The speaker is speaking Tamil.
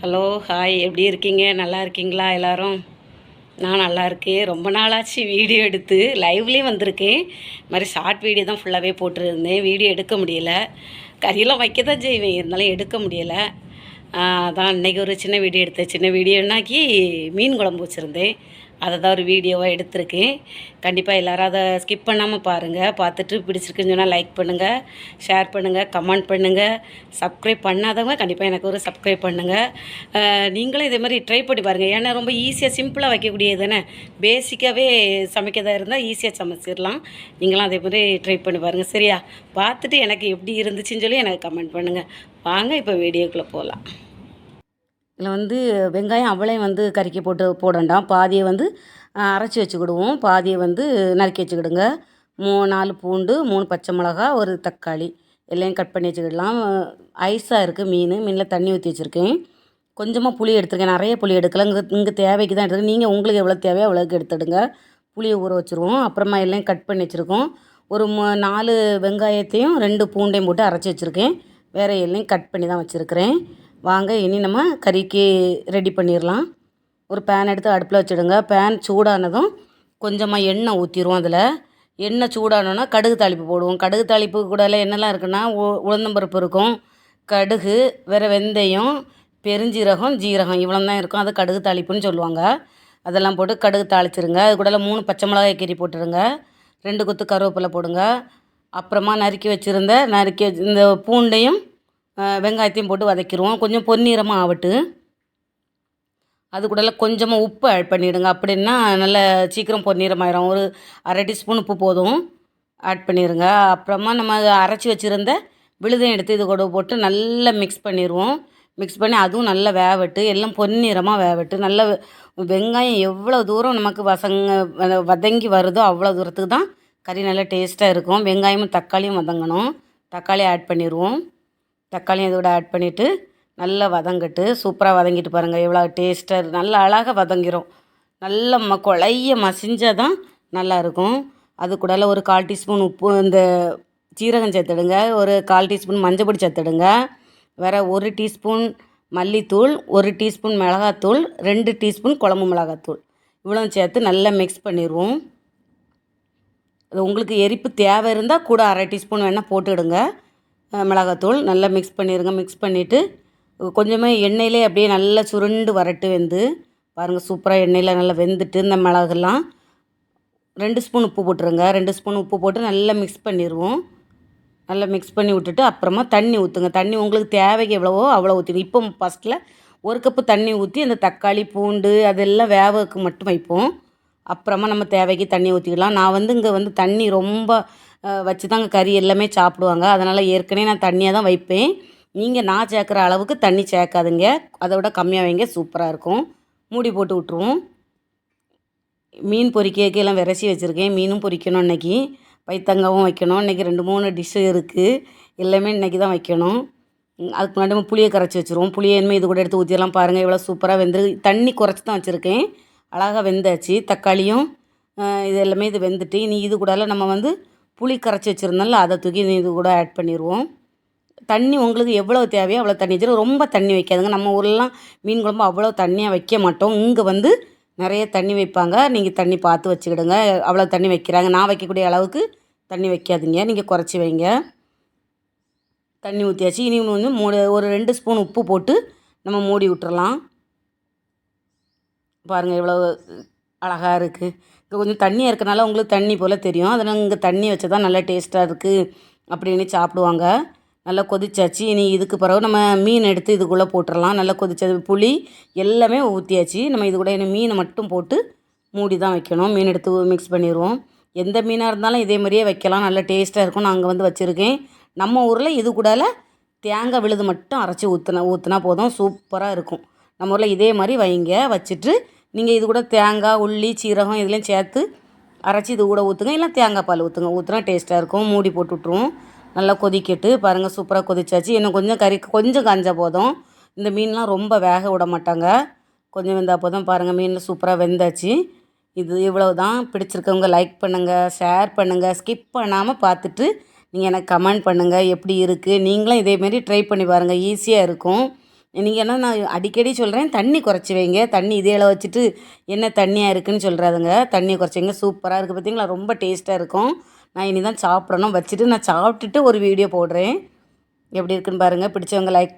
Hello hi. எப்படி இருக்கீங்க? நல்லா இருக்கீங்களா எல்லோரும்? நான் நல்லா இருக்கேன். ரொம்ப நாளாச்சு வீடியோ எடுத்து லைவ்லேயும் வந்திருக்கேன். இது மாதிரி ஷார்ட் வீடியோ தான் ஃபுல்லாகவே போட்டிருந்தேன். வீடியோ எடுக்க முடியல. கறியெல்லாம் வைக்க தான் செய்வேன். இருந்தாலும் எடுக்க முடியலை. அதான் இன்றைக்கி ஒரு சின்ன வீடியோ எடுத்தேன். சின்ன வீடியோனாக்கி மீன் குழம்பு வச்சுருந்தேன். அதை தான் ஒரு வீடியோவாக எடுத்திருக்கேன். கண்டிப்பாக எல்லோரும் அதை ஸ்கிப் பண்ணாமல் பாருங்கள் பார்த்துட்டு பிடிச்சிருக்குன்னு சொன்னால் லைக் பண்ணுங்கள் ஷேர் பண்ணுங்கள் கமெண்ட் பண்ணுங்கள் சப்ஸ்கிரைப் பண்ணாதவங்க கண்டிப்பாக எனக்கு ஒரு சப்ஸ்கிரைப் பண்ணுங்கள் நீங்களும் இதே மாதிரி ட்ரை பண்ணி பாருங்கள் ஏன்னா ரொம்ப ஈஸியாக சிம்பிளாக வைக்கக்கூடியது தானே? பேசிக்காகவே சமைக்கிறதா இருந்தால் ஈஸியாக சமைச்சிடலாம். நீங்களும் அதே மாதிரி ட்ரை பண்ணி பாருங்கள் சரியா? பார்த்துட்டு எனக்கு எப்படி இருந்துச்சுன்னு சொல்லி எனக்கு கமெண்ட் பண்ணுங்கள் வாங்க இப்போ வீடியோக்குள்ளே போகலாம் இதில் வந்து வெங்காயம் அவளையும் வந்து கறிக்கி போட்டு போட வேண்டாம் பாதியை வந்து அரைச்சி வச்சுக்கிடுவோம். பாதியை வந்து நறுக்கி வச்சுக்கிடுங்க. மூ நாலு பூண்டு மூணு பச்சை மிளகா ஒரு தக்காளி எல்லாம் கட் பண்ணி வச்சுக்கிடலாம். ஐஸாக இருக்குது மீன். மீனில் தண்ணி ஊற்றி வச்சுருக்கேன். கொஞ்சமாக புளி எடுத்துருக்கேன். நிறைய புளி எடுக்கல. இங்கே இங்கே தேவைக்கு தான் எடுத்துருக்கேன் நீங்கள் உங்களுக்கு எவ்வளோ தேவையோ அவ்வளோக்கு எடுத்துடுங்க. புளியை ஊற வச்சுருவோம். அப்புறமா எல்லாம் கட் பண்ணி வச்சுருக்கோம். ஒரு மு- நாலு வெங்காயத்தையும் ரெண்டு பூண்டையும் போட்டு அரைச்சி வச்சுருக்கேன். வேறு எல்லாம் கட் பண்ணி தான் வச்சுருக்கிறேன். வாங்க இனி நம்ம கறிக்கு ரெடி பண்ணிடலாம் ஒரு பேன் எடுத்து அடுப்பில் வச்சுடுங்க. பேன் சூடானதும் கொஞ்சமாக எண்ணெய் ஊற்றிடுவோம் அதில். எண்ணெய் சூடானோன்னா கடுகு தாளிப்பு போடுவோம். கடுகு தாளிப்பு கூட என்னெல்லாம் இருக்குன்னா உ- உளுந்தம்பருப்பு இருக்கும். கடுகு வேறு வெந்தயம் பெருஞ்சீரகம் ஜீரகம் இவ்வளோ தான் இருக்கும். அது கடுகு தாளிப்புன்னு சொல்லுவாங்க. அதெல்லாம் போட்டு கடுகு தாளிச்சிருங்க. அது கூட மூணு பச்சை மிளகாய் கீரி போட்டுருங்க. ரெண்டு கொத்து கருவேப்பிலை போடுங்க. அப்புறமா நறுக்கி வச்சுருந்த நறுக்கி இந்த பூண்டையும் வெங்காயத்தையும் போட்டு வதக்கிடுவோம் கொஞ்சம் பொன்னிறமாக ஆகட்டு அது கூடலாம் கொஞ்சமாக உப்பு ஆட் பண்ணிவிடுங்க அப்படின்னா நல்ல சீக்கிரம் பொன்னிறமாயிரும். ஒரு அரை டீஸ்பூன் உப்பு போதும். ஆட் பண்ணிடுங்க அப்புறமா நம்ம அரைச்சி வச்சுருந்த விழுதையும் எடுத்து இது கூட போட்டு நல்லா மிக்ஸ் பண்ணிடுவோம் மிக்ஸ் பண்ணி அதுவும் நல்லா வேவட்டு. எல்லாம் பொன்னிறமாக வேவட்டு. நல்ல வெங்காயம் எவ்வளோ தூரம் நமக்கு வசங்க வதங்கி வருதோ அவ்வளோ தூரத்துக்கு தான் கறி நல்லா டேஸ்ட்டாக இருக்கும். வெங்காயமும் தக்காளியும் வதங்கணும். தக்காளி ஆட் பண்ணிடுவோம் தக்காளியும் இதோட ஆட் பண்ணிவிட்டு நல்லா வதங்கிட்டு சூப்பராக வதங்கிட்டு பாருங்கள் எவ்வளோ டேஸ்ட்டாக நல்லா அழகாக வதங்கிரும் நல்ல ம கொழைய மசிஞ்சால் தான் நல்லாயிருக்கும் அது கூடல ஒரு கால் டீஸ்பூன் உப்பு இந்த சீரகம் சேர்த்துடுங்க ஒரு கால் டீஸ்பூன் மஞ்சள் சேர்த்துடுங்க வேறு ஒரு டீஸ்பூன் மல்லித்தூள் ஒரு டீஸ்பூன் மிளகாத்தூள் ரெண்டு டீஸ்பூன் குழம்பு மிளகாத்தூள். இவ்வளோ சேர்த்து நல்லா மிக்ஸ் பண்ணிடுவோம். அது உங்களுக்கு எரிப்பு தேவை இருந்தால் கூட அரை டீஸ்பூன் வேணால் போட்டுடுங்க மிளகாத்தூள் நல்லா மிக்ஸ் பண்ணிடுங்க மிக்ஸ் பண்ணிவிட்டு கொஞ்சமாக எண்ணெயிலே அப்படியே நல்லா சுருண்டு வரட்டு வெந்து பாருங்கள் சூப்பராக எண்ணெயில் நல்லா வெந்துட்டு இந்த மிளகுலாம் ரெண்டு ஸ்பூன் உப்பு போட்டுருங்க. ரெண்டு ஸ்பூன் உப்பு போட்டு நல்லா மிக்ஸ் பண்ணிடுவோம் நல்லா மிக்ஸ் பண்ணி விட்டுட்டு அப்புறமா தண்ணி ஊற்றுங்க தண்ணி உங்களுக்கு தேவைக்கு எவ்வளவோ அவ்வளோ ஊற்றிடு இப்போ ஃபஸ்ட்டில் ஒரு கப்பு தண்ணி ஊற்றி அந்த தக்காளி பூண்டு அதெல்லாம் வேவக்கு மட்டும் வைப்போம். அப்புறமா நம்ம தேவைக்கு தண்ணி ஊற்றிக்கலாம் நான் வந்து இங்கே வந்து தண்ணி ரொம்ப வச்சு தாங்க கறி எல்லாமே சாப்பிடுவாங்க. அதனால் ஏற்கனவே நான் தண்ணியாக தான் வைப்பேன். நீங்கள் நான் சேர்க்குற அளவுக்கு தண்ணி சேர்க்காதுங்க. அதை விட கம்மியாக வைங்க. சூப்பராக இருக்கும். மூடி போட்டு விட்ருவோம் மீன் பொரிக்க எல்லாம் விரசி வச்சுருக்கேன். மீனும் பொரிக்கணும் இன்னைக்கு. பைத்தங்காவும் வைக்கணும். இன்றைக்கி ரெண்டு மூணு டிஷ்ஷு இருக்குது எல்லாமே இன்றைக்கி தான் வைக்கணும். அதுக்கு முன்னாடி நம்ம புளியை கரைச்சி வச்சுருவோம். புளியை இனிமேல் இது கூட எடுத்து ஊற்றியெல்லாம் பாருங்கள் எவ்வளோ சூப்பராக வெந்து தண்ணி குறைச்சி தான் வச்சுருக்கேன். அழகாக வெந்தாச்சு. தக்காளியும் இது எல்லாமே இது வெந்துட்டு இனி இது கூடலாம் நம்ம வந்து புளி கரைச்சி வச்சுருந்தோம்ல அதை தூக்கி இது கூட ஆட் பண்ணிடுவோம் தண்ணி உங்களுக்கு எவ்வளோ தேவையோ அவ்வளோ தண்ணி வச்சிடும் ரொம்ப தண்ணி வைக்காதுங்க. நம்ம ஊர்லாம் மீன் குழம்பு அவ்வளோ தண்ணியாக வைக்க மாட்டோம். இங்கே வந்து நிறைய தண்ணி வைப்பாங்க. நீங்கள் தண்ணி பார்த்து வச்சுக்கிடுங்க. அவ்வளோ தண்ணி வைக்கிறாங்க. நான் வைக்கக்கூடிய அளவுக்கு தண்ணி வைக்காதீங்க. நீங்கள் குறைச்சி வைங்க. தண்ணி ஊற்றியாச்சு இனி வந்து மூணு ஒரு ரெண்டு ஸ்பூன் உப்பு போட்டு நம்ம மூடி விட்டுறலாம். பாருங்கள் எவ்வளோ அழகாக இருக்குது இங்கே கொஞ்சம் தண்ணியாக இருக்கனால உங்களுக்கு தண்ணி போல் தெரியும். அதனால் இங்கே தண்ணி வச்சா தான் நல்லா டேஸ்ட்டாக இருக்குது அப்படின்னு சாப்பிடுவாங்க. நல்லா கொதிச்சாச்சு. இனி இதுக்கு பிறகு நம்ம மீன் எடுத்து இதுக்குள்ளே போட்டுடலாம் நல்லா கொதிச்சது புளி எல்லாமே ஊற்றியாச்சு நம்ம இது கூட இனி மீனை மட்டும் போட்டு மூடி தான் வைக்கணும். மீன் எடுத்து மிக்ஸ் பண்ணிடுவோம் எந்த மீனாக இருந்தாலும் இதே மாதிரியே வைக்கலாம். நல்லா டேஸ்ட்டாக இருக்கும் நான் அங்கே வந்து வச்சுருக்கேன். நம்ம ஊரில் இது கூடால தேங்காய் விழுது மட்டும் அரைச்சி ஊற்றுனா ஊற்றுனா போதும். சூப்பராக இருக்கும். நம்ம ஊரில் இதே மாதிரி வைங்க. வச்சுட்டு நீங்கள் இது கூட தேங்காய் உள்ளி சீரகம் இதெல்லாம் சேர்த்து அரைச்சி இது கூட ஊற்றுங்க இல்லை தேங்காய் பால் ஊற்றுங்க ஊற்றுனா டேஸ்ட்டாக இருக்கும். மூடி போட்டு விட்ருவோம் நல்லா கொதிக்கட்டு. பாருங்கள் சூப்பராக கொதிச்சாச்சு. இன்னும் கொஞ்சம் கறி கொஞ்சம் காஞ்சால் போதும். இந்த மீன்லாம் ரொம்ப வேக விட மாட்டாங்க. கொஞ்சம் வெந்தால் போதும். பாருங்கள் மீனில் சூப்பராக வெந்தாச்சு. இது இவ்வளோ தான் பிடிச்சிருக்கவங்க லைக் பண்ணுங்கள் ஷேர் பண்ணுங்கள் ஸ்கிப் பண்ணாமல் பார்த்துட்டு நீங்கள் எனக்கு கமெண்ட் பண்ணுங்கள் எப்படி இருக்குது நீங்களும் இதேமாரி ட்ரை பண்ணி பாருங்கள் ஈஸியாக இருக்கும். நீங்கள் என்ன நான் அடிக்கடி சொல்கிறேன் தண்ணி குறைச்சி வைங்க. தண்ணி இதே அளவு வச்சுட்டு என்ன தண்ணியாக இருக்குன்னு சொல்கிறாதுங்க தண்ணியை குறைச்சிங்க சூப்பராக இருக்குது பார்த்தீங்களா ரொம்ப டேஸ்ட்டாக இருக்கும். நான் இனி தான் சாப்பிடணும். வச்சுட்டு நான் சாப்பிட்டுட்டு ஒரு வீடியோ போடுறேன். எப்படி இருக்குன்னு பாருங்கள் பிடிச்சவங்க லைக்